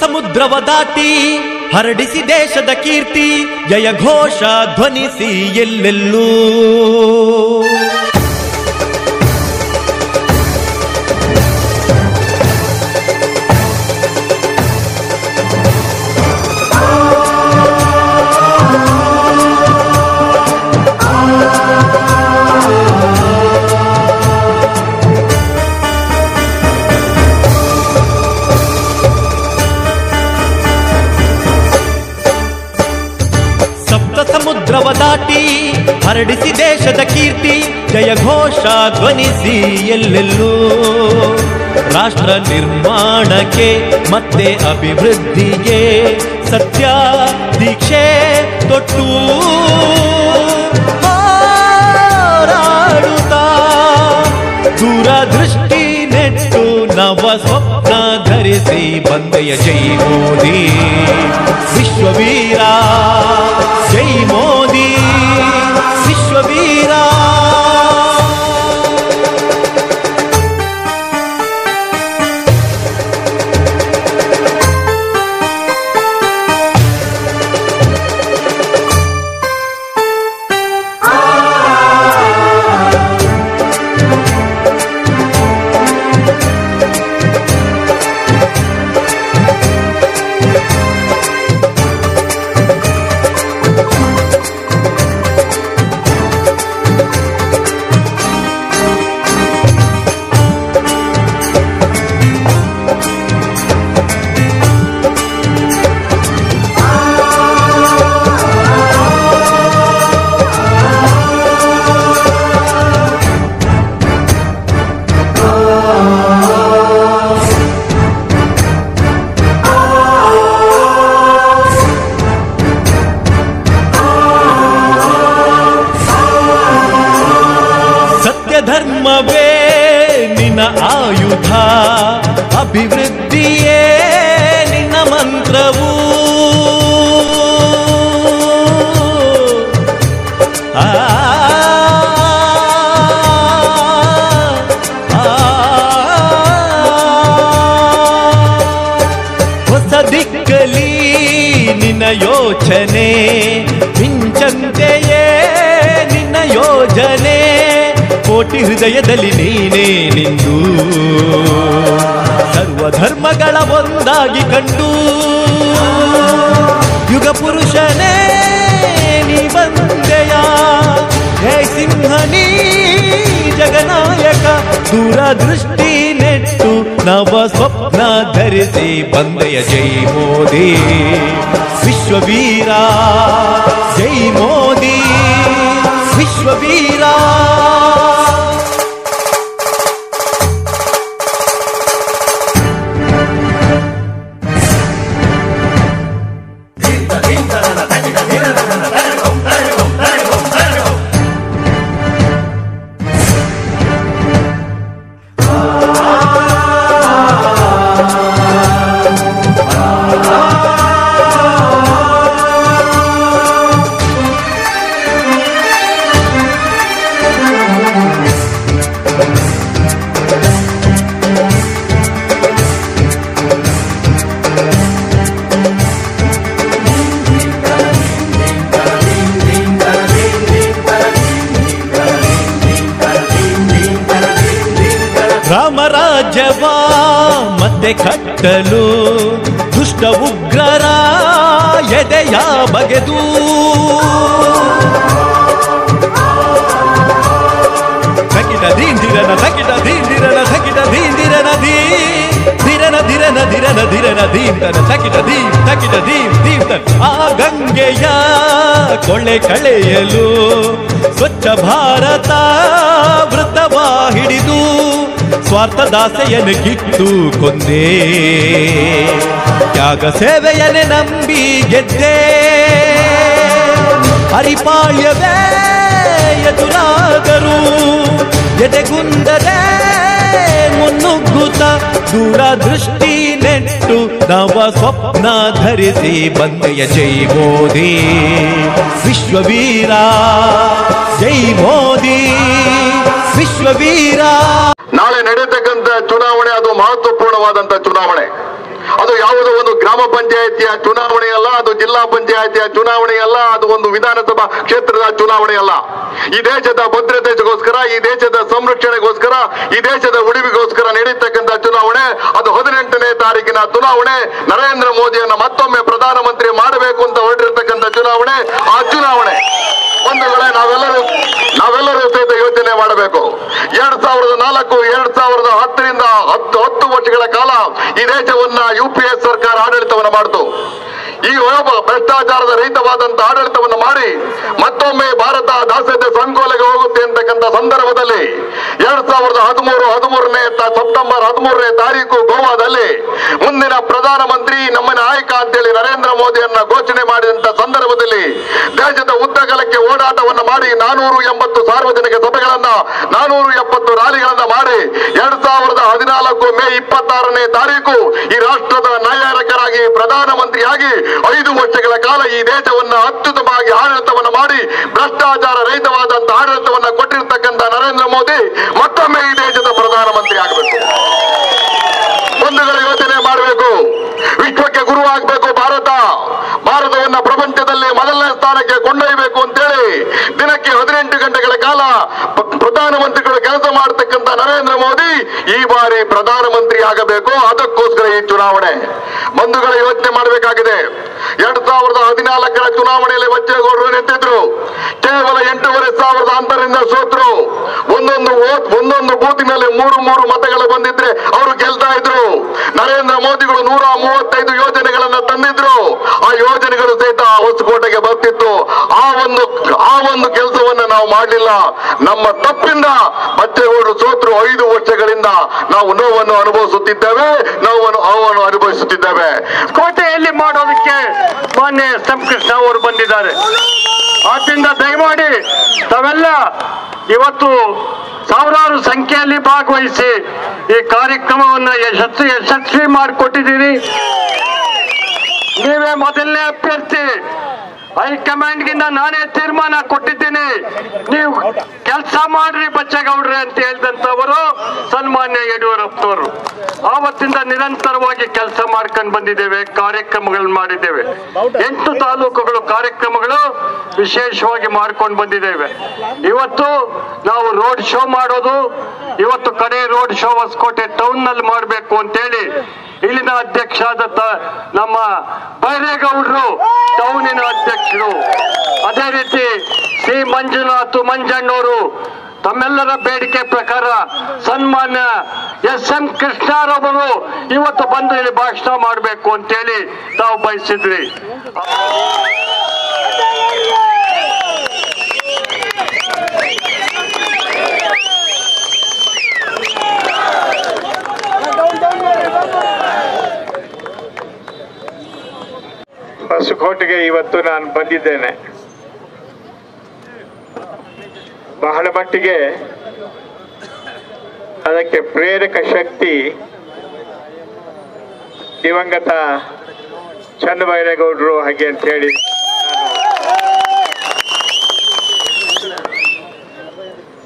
ಸಮುದ್ರವ ದಾಟಿ ಹರಡಿಸಿ ದೇಶದ ಕೀರ್ತಿ ಜಯ ಘೋಷ ಧ್ವನಿಸಿ ಎಲ್ಲೆಲ್ಲೂ. ದಾಟಿ ಹರಡಿಸಿ ದೇಶದ ಕೀರ್ತಿ, ಜಯ ಘೋಷ ಧ್ವನಿಸಿ ಎಲ್ಲೆಲ್ಲೂ. ರಾಷ್ಟ್ರ ನಿರ್ಮಾಣಕ್ಕೆ, ಮತ್ತೆ ಅಭಿವೃದ್ಧಿಗೆ, ಸತ್ಯ, ದೀಕ್ಷೆ, ತೊಟ್ಟು. ದೂರದೃಷ್ಟಿ ನೆಟ್ಟು, ನವ ಸ್ವಪ್ನ ಧರಿಸಿ ಬಂದೆಯ ಜೈ ಮೋದಿ. ವಿಶ್ವವೀರ, ಜೈ ಮೋದಿ. ನಿನ್ನ ಆ, ನಿನ್ನ ಯೋಚನೆ ಮಿಂಚಂತೆಯೇ ನಿನ್ನ ಯೋಜನೆ ಕೋಟಿ ಹೃದಯದಲ್ಲಿ ನೀನೇ ನಿಂದು ಸರ್ವ ಧರ್ಮಗಳ ಒಂದಾಗಿ ಕಂಡು. ಯುಗ ಪುರುಷನೇ, ನೀ ಬಂದೆಯ. ಹೇ ಸಿಂಹನಿ ಜಗನಾಯಕ, ದೂರದೃಷ್ಟಿ ನೆಟ್ಟು, ನವ ಸ್ವಪ್ನ ಧರಿಸಿ ಬಂದೆಯ. ಜೈ ಮೋದಿ. ವಿಶ್ವವೀರ, ಜೈ ಮೋದಿ. ವಿಶ್ವವೀರ. ಕಟ್ಟಲು ದುಷ್ಟ ಉಗ್ರರ ಎದೆಯ ಬಗೆದು. ಸಕಿಟ ದೀಂದಿರನ ಸಕಿಟ ದೀಂದಿರನ ಸಕಿಟ ದೀಂದಿರನ ದೀ ಧಿರನ ಧಿರನ ಧಿರನ ಧಿರನ ದೀಂತನ ಸಕಿಟ ದೀಂ ಸಕಿಟ ದೀಂ ದೀಂತನ ಆ ಗಂಗೆಯ ಕೊಳೆ ಕಳೆಯಲು ಸ್ವಚ್ಛ ಭಾರತ ವೃತ್ತವ ಹಿಡಿದು. ಸ್ವಾರ್ಥ ದಾಸೆಯನ್ನು ಕಿತ್ತು ಕೊಂದೇ ತ್ಯಾಗ ಸೇವೆಯನ್ನೇ ನಂಬಿ ಗೆದ್ದೆ. ಹರಿಪಾಳ್ಯವೇ ಎದುರಾದರು ಎದೆಗುಂದದೆ ಮುನ್ನುಗ್ಗುತ್ತ ದೂರದೃಷ್ಟಿ ನೆಟ್ಟು ನವ ಸ್ವಪ್ನ ಧರಿಸಿ ಬಂದೆಯ ಜೈ ಮೋದಿ. ವಿಶ್ವವೀರ, ಜೈ ಮೋದಿ. ವಿಶ್ವವೀರ. ನಾಳೆ ನಡೆಯತಕ್ಕಂತ ಚುನಾವಣೆ ಅದು ಮಹತ್ವಪೂರ್ಣವಾದಂತ ಚುನಾವಣೆ. ಅದು ಯಾವುದೋ ಒಂದು ಗ್ರಾಮ ಪಂಚಾಯತಿಯ ಚುನಾವಣೆ ಅಲ್ಲ, ಅದು ಜಿಲ್ಲಾ ಪಂಚಾಯತಿಯ ಚುನಾವಣೆ ಅಲ್ಲ, ಅದು ಒಂದು ವಿಧಾನಸಭಾ ಕ್ಷೇತ್ರದ ಚುನಾವಣೆ ಅಲ್ಲ. ಈ ದೇಶದ ಭದ್ರತೆಗೋಸ್ಕರ, ಈ ದೇಶದ ಸಂರಕ್ಷಣೆಗೋಸ್ಕರ, ಈ ದೇಶದ ಉಳಿವಿಗೋಸ್ಕರ ನಡೀತಕ್ಕಂಥ ಚುನಾವಣೆ, ಅದು ಹದಿನೆಂಟನೇ ತಾರೀಕಿನ ಚುನಾವಣೆ. ನರೇಂದ್ರ ಮೋದಿಯನ್ನ ಮತ್ತೊಮ್ಮೆ ಪ್ರಧಾನಮಂತ್ರಿ ಮಾಡಬೇಕು ಅಂತ ಹೊರಟಿರ್ತಕ್ಕಂಥ ಚುನಾವಣೆ, ಆ ಚುನಾವಣೆ. ಬಂಧುಗಳೇ ನಾವೆಲ್ಲರೂ ನಾವೆಲ್ಲರೂ ಸಹಿತ ಯೋಚನೆ ಮಾಡಬೇಕು. ಎರಡ್ ಸಾವಿರದ ನಾಲ್ಕು ಎರಡ್ ಸಾವಿರದ ಹತ್ತರಿಂದ ಹತ್ತು ಹತ್ತು ವರ್ಷಗಳ ಕಾಲ ಈ ದೇಶವನ್ನ ಯು ಪಿ ಎ ಸರ್ಕಾರ ಆಡಳಿತವನ್ನು ಮಾಡಿತು. ಈ ಒಬ್ಬ ಭ್ರಷ್ಟಾಚಾರದ ರಹಿತವಾದಂತಹ ಆಡಳಿತವನ್ನು ಮಾಡಿ ಮತ್ತೊಮ್ಮೆ ಭಾರತ ದಾಸ್ಯತೆ ಸಂಕೋಲೆಗೆ ಹೋಗುತ್ತೆ ಅಂತಕ್ಕಂಥ ಸಂದರ್ಭದಲ್ಲಿ ಎರಡ್ ಸಾವಿರದ ಹದಿಮೂರು ಹದಿಮೂರನೇ ಸೆಪ್ಟೆಂಬರ್ ಹದಿಮೂರನೇ ತಾರೀಕು ಗೋವಾದಲ್ಲಿ ಮುಂದಿನ ಪ್ರಧಾನಮಂತ್ರಿ ನಮ್ಮ ನಾಯಕ ಅಂತೇಳಿ ನರೇಂದ್ರ ಮೋದಿಯನ್ನ ಘೋಷಣೆ ಮಾಡಿದಂತ ಸಂದರ್ಭದಲ್ಲಿ ದೇಶದ ಉದ್ದಗಲಕ್ಕೆ ಓಡಾಟವನ್ನು ಮಾಡಿ ನಾನೂರು ಎಂಬತ್ತು ಸಾರ್ವಜನಿಕ ಸಭೆಗಳನ್ನ, ನಾನೂರು ಎಪ್ಪತ್ತು ರ್ಯಾಲಿಗಳನ್ನ ಮಾಡಿ ಎರಡ್ ಸಾವಿರದ ಹದಿನಾಲ್ಕು ಮೇ ಇಪ್ಪತ್ತಾರನೇ ತಾರೀಕು ಈ ರಾಷ್ಟ್ರದ ನಾಯಕರಾಗಿ ಪ್ರಧಾನಮಂತ್ರಿಯಾಗಿ ಐದು ವರ್ಷಗಳ ಕಾಲ ಈ ದೇಶವನ್ನ ಅತ್ಯುತ್ತಮವಾಗಿ ಆಡಳಿತವನ್ನು ಮಾಡಿ ಭ್ರಷ್ಟಾಚಾರ ರಹಿತವಾದಂತಹ ಆಡಳಿತವನ್ನು ಕೊಟ್ಟಿರ್ತಕ್ಕಂಥ ನರೇಂದ್ರ ಮೋದಿ ಮತ್ತೊಮ್ಮೆ ಈ ದೇಶದ ಪ್ರಧಾನಮಂತ್ರಿ ಆಗಬೇಕು ಬಂಧುಗಳ ಯೋಚನೆ ಮಾಡಬೇಕು ವಿಶ್ವಕ್ಕೆ ಗುರು ಆಗಬೇಕು ಭಾರತ ಭಾರತವನ್ನ ಪ್ರಪಂಚದಲ್ಲಿ ಮೊದಲನೇ ಸ್ಥಾನಕ್ಕೆ ಕೊಂಡೊಯ್ಯಬೇಕು ಅಂತೇಳಿ ದಿನಕ್ಕೆ ಹದಿನೆಂಟು ಗಂಟೆಗಳ ಕಾಲ ಪ್ರಧಾನಮಂತ್ರಿಗಳು ಕೆಲಸ ನರೇಂದ್ರ ಮೋದಿ ಈ ಬಾರಿ ಪ್ರಧಾನಮಂತ್ರಿ ಆಗಬೇಕು. ಅದಕ್ಕೋಸ್ಕರ ಈ ಚುನಾವಣೆ. ಬಂಧುಗಳ ಯೋಚನೆ ಮಾಡಬೇಕಾಗಿದೆ. ಎರಡ್ ಸಾವಿರದ ಹದಿನಾಲ್ಕರ ಚುನಾವಣೆಯಲ್ಲಿ ಬಚ್ಚೇಗೌಡರು ನಿಂತಿದ್ರು. ಕೇವಲ ಎಂಟೂವರೆ ಸಾವಿರದ ಅಂತರಿಂದ ಸೋತ್ರು. ಒಂದೊಂದು ಒಂದೊಂದು ಬೂತಿನಲ್ಲಿ ಮೂರು ಮೂರು ಮತಗಳು ಬಂದಿದ್ರೆ ಅವರು ಗೆಲ್ತಾ ಇದ್ರು. ನರೇಂದ್ರ ಮೋದಿಗಳು ನೂರ ಮೂವತ್ತೈದು ಯೋಜನೆಗಳನ್ನ ತಂದಿದ್ರು. ಆ ಯೋಜನೆಗಳು ಸಹಿತ ಹೊಸಕೋಟೆಗೆ ಬರ್ತಿತ್ತು. ಆ ಒಂದು ಆ ಒಂದು ಕೆಲಸ ಮಾಡಲಿಲ್ಲ. ನಮ್ಮ ತಪ್ಪಿಂದ ಬಚ್ಚೇಗೌಡರು ಸೋತರು ಐದು ವರ್ಷಗಳಿಂದ ನಾವು ನೋವನ್ನು ಅನುಭವಿಸುತ್ತಿದ್ದೇವೆ, ನೋವನ್ನು ಅವನ್ನು ಅನುಭವಿಸುತ್ತಿದ್ದೇವೆ. ಕೋಟೆಯಲ್ಲಿ ಮಾಡೋದಕ್ಕೆ ಮಾನ್ಯ ಎಸ್ ಎಂ ಕೃಷ್ಣ ಅವರು ಬಂದಿದ್ದಾರೆ. ಆದ್ದರಿಂದ ದಯಮಾಡಿ ತಾವೆಲ್ಲ ಇವತ್ತು ಸಾವಿರಾರು ಸಂಖ್ಯೆಯಲ್ಲಿ ಭಾಗವಹಿಸಿ ಈ ಕಾರ್ಯಕ್ರಮವನ್ನು ಯಶಸ್ವಿ ಯಶಸ್ವಿ ಮಾಡಿಕೊಟ್ಟಿದ್ದೀರಿ. ನೀವೇ ಮೊದಲನೇ ಅಭ್ಯರ್ಥಿ. ಹೈಕಮಾಂಡ್ಗಿಂತ ನಾನೇ ತೀರ್ಮಾನ ಕೊಟ್ಟಿದ್ದೀನಿ. ನೀವು ಕೆಲಸ ಮಾಡ್ರಿ ಬಚ್ಚೇಗೌಡ್ರೆ ಅಂತ ಹೇಳಿದಂತವರು ಸನ್ಮಾನ್ಯ ಯಡಿಯೂರಪ್ಪನವರು. ಆವತ್ತಿಂದ ನಿರಂತರವಾಗಿ ಕೆಲಸ ಮಾಡ್ಕೊಂಡು ಬಂದಿದ್ದೇವೆ ಕಾರ್ಯಕ್ರಮಗಳನ್ನು ಮಾಡಿದ್ದೇವೆ. ಎಂಟು ತಾಲೂಕುಗಳು ಕಾರ್ಯಕ್ರಮಗಳು ವಿಶೇಷವಾಗಿ ಮಾಡ್ಕೊಂಡು ಬಂದಿದ್ದೇವೆ. ಇವತ್ತು ನಾವು ರೋಡ್ ಶೋ ಮಾಡೋದು, ಇವತ್ತು ಕಡೆ ರೋಡ್ ಶೋ ಹೊಸಕೋಟೆ ಟೌನ್ನಲ್ಲಿ ಮಾಡಬೇಕು ಅಂತೇಳಿ ಇಲ್ಲಿನ ಅಧ್ಯಕ್ಷ ತ- ನಮ್ಮ ಬೈರೇಗೌಡರು, ಟೌನಿನ ಅಧ್ಯಕ್ಷರು. ಅದೇ ರೀತಿ ಸಿ ಮಂಜುನಾಥ್, ಮಂಜಣ್ಣವರು, ತಮ್ಮೆಲ್ಲರ ಬೇಡಿಕೆ ಪ್ರಕಾರ ಸನ್ಮಾನ್ಯ ಎಸ್ ಎಂ ಕೃಷ್ಣರವರು ಇವತ್ತು ಬಂದು ಇಲ್ಲಿ ಭಾಷಣ ಮಾಡಬೇಕು ಅಂತೇಳಿ ತಾವು ಬಯಸಿದ್ರಿ. ಹೊಸಕೋಟೆಗೆ ಇವತ್ತು ನಾನು ಬಂದಿದ್ದೇನೆ. ಬಹಳ ಮಟ್ಟಿಗೆ ಅದಕ್ಕೆ ಪ್ರೇರಕ ಶಕ್ತಿ ದಿವಂಗತ ಚನ್ನಬೈರೇಗೌಡರು ಹಾಗೆ ಅಂತ ಹೇಳಿ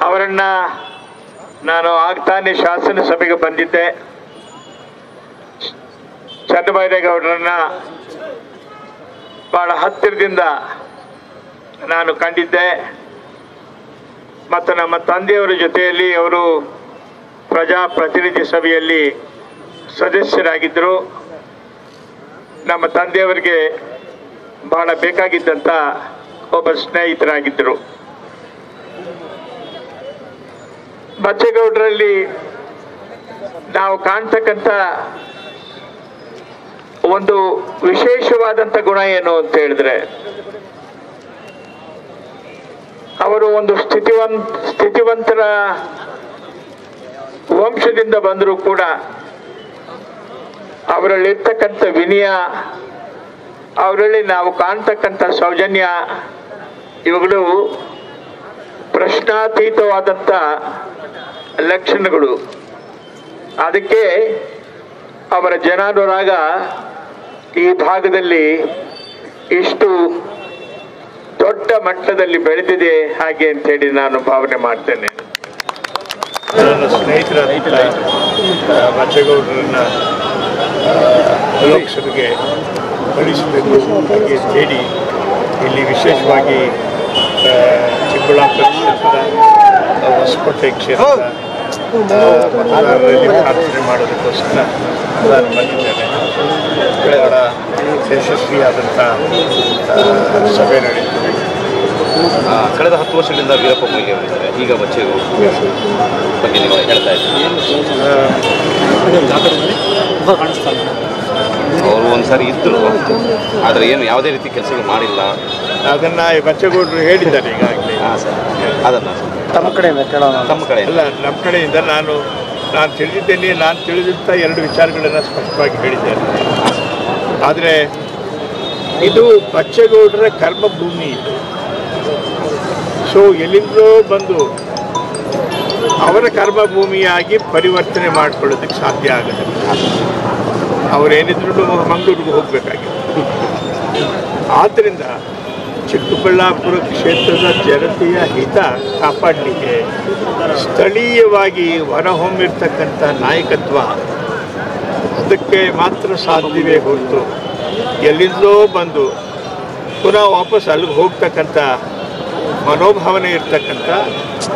ಅವರನ್ನ ನಾನು ಆಗ್ತಾನೆ ಶಾಸನಸಭೆಗೆ ಬಂದಿದ್ದೆ. ಚನ್ನಬೈರೇಗೌಡರನ್ನ ಬಹಳ ಹತ್ತಿರದಿಂದ ನಾನು ಕಂಡಿದ್ದೆ. ಮತ್ತು ನಮ್ಮ ತಂದೆಯವರ ಜೊತೆಯಲ್ಲಿ ಅವರು ಪ್ರಜಾಪ್ರತಿನಿಧಿ ಸಭೆಯಲ್ಲಿ ಸದಸ್ಯರಾಗಿದ್ದರು. ನಮ್ಮ ತಂದೆಯವರಿಗೆ ಬಹಳ ಬೇಕಾಗಿದ್ದಂಥ ಒಬ್ಬ ಸ್ನೇಹಿತರಾಗಿದ್ದರು. ಬಚ್ಚೇಗೌಡರಲ್ಲಿ ನಾವು ಕಾಣ್ತಕ್ಕಂಥ ಒಂದು ವಿಶೇಷವಾದಂತ ಗುಣ ಏನು ಅಂತ ಹೇಳಿದ್ರೆ, ಅವರು ಒಂದು ಸ್ಥಿತಿವಂತ, ಸ್ಥಿತಿವಂತರ ವಂಶದಿಂದ ಬಂದರೂ ಕೂಡ ಅವರಲ್ಲಿರ್ತಕ್ಕಂಥ ವಿನಯ, ಅವರಲ್ಲಿ ನಾವು ಕಾಣ್ತಕ್ಕಂಥ ಸೌಜನ್ಯ, ಇವುಗಳು ಪ್ರಶ್ನಾತೀತವಾದಂಥ ಲಕ್ಷಣಗಳು. ಅದಕ್ಕೆ ಅವರ ಜನಾನುರಾಗ ಈ ಭಾಗದಲ್ಲಿ ಇಷ್ಟು ದೊಡ್ಡ ಮಟ್ಟದಲ್ಲಿ ಬೆಳೆದಿದೆ ಹಾಗೆ ಅಂತೇಳಿ ನಾನು ಭಾವನೆ ಮಾಡ್ತೇನೆ. ನನ್ನ ಸ್ನೇಹಿತರ ಹೇಳಿ ಇಲ್ಲಿ ವಿಶೇಷವಾಗಿ ಚಿಕ್ಕಬಳ್ಳಾಪುರ ಕ್ಷೇತ್ರದ ಆ, ಹೊಸಕೋಟೆ ಮತದಾರರಲ್ಲಿ ಪ್ರಾರ್ಥನೆ ಮಾಡೋದಕ್ಕೋಸ್ಕರ ನಾನು ಬಂದಿದ್ದೇನೆ. ಕಳೆದ ಯಶಸ್ವಿಯಾದಂಥ ಸಭೆ ನಡೆಯಿತು. ಕಳೆದ ಹತ್ತು ವರ್ಷಗಳಿಂದ ವೀರಪ್ಪ ಮೊಯ್ಲಿ ಅವರಿದ್ದಾರೆ. ಈಗ ಬಚ್ಚೇಗೌಡ ಬಗ್ಗೆ ನೀವು ಹೇಳ್ತಾ ಇದ್ದೀರಿ ಅವರು ಒಂದ್ಸಾರಿ ಇದ್ರು ಆದರೆ ಏನು ಯಾವುದೇ ರೀತಿ ಕೆಲಸಗಳು ಮಾಡಿಲ್ಲ. ಅದನ್ನು ಬಚ್ಚೇಗೌಡರು ಹೇಳಿದ್ದಾರೆ ಈಗಾಗಲೇ. ಹಾಂ ಸರ್. ಅದನ್ನು ತಮ್ಮ ಕಡೆಯಿಂದ ಕೇಳೋಣ. ತಮ್ಮ ಕಡೆ ಅಲ್ಲ ನಮ್ಮ ಕಡೆಯಿಂದ ನಾನು ನಾನು ತಿಳಿದಿದ್ದೇನೆ ನಾನು ತಿಳಿದಂಥ ಎರಡು ವಿಚಾರಗಳನ್ನು ಸ್ಪಷ್ಟವಾಗಿ ಹೇಳಿದ್ದೇನೆ. ಆದರೆ ಇದು ಬಚ್ಚೇಗೌಡರ ಕರ್ಮಭೂಮಿ ಇದು. ಸೊ ಎಲ್ಲಿಂದಲೋ ಬಂದು ಅವರ ಕರ್ಮಭೂಮಿಯಾಗಿ ಪರಿವರ್ತನೆ ಮಾಡಿಕೊಳ್ಳೋದಕ್ಕೆ ಸಾಧ್ಯ ಆಗಲ್ಲ ಅವರೇನಿದ್ರು ಮಂಗಳೂರಿಗೆ ಹೋಗಬೇಕಾಗಿತ್ತು. ಆದ್ದರಿಂದ ಚಿಕ್ಕಬಳ್ಳಾಪುರ ಕ್ಷೇತ್ರದ ಜನತೆಯ ಹಿತ ಕಾಪಾಡಲಿಕ್ಕೆ ಸ್ಥಳೀಯವಾಗಿ ಹೊರಹೊಮ್ಮಿರ್ತಕ್ಕಂಥ ನಾಯಕತ್ವ ಅದಕ್ಕೆ ಮಾತ್ರ ಸಾಧ್ಯವೇ ಹೊರತು ಎಲ್ಲಿಂದಲೋ ಬಂದು ಪುನಃ ವಾಪಸ್ ಅಲ್ಲಿಗೆ ಹೋಗ್ತಕ್ಕಂಥ ಮನೋಭಾವನೆ ಇರ್ತಕ್ಕಂಥ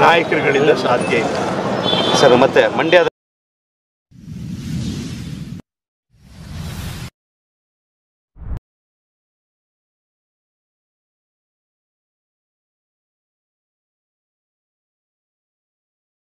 ನಾಯಕರುಗಳಿಂದ ಸಾಧ್ಯ ಇತ್ತು ಸರ್, ಮತ್ತೆ ಮಂಡ್ಯದ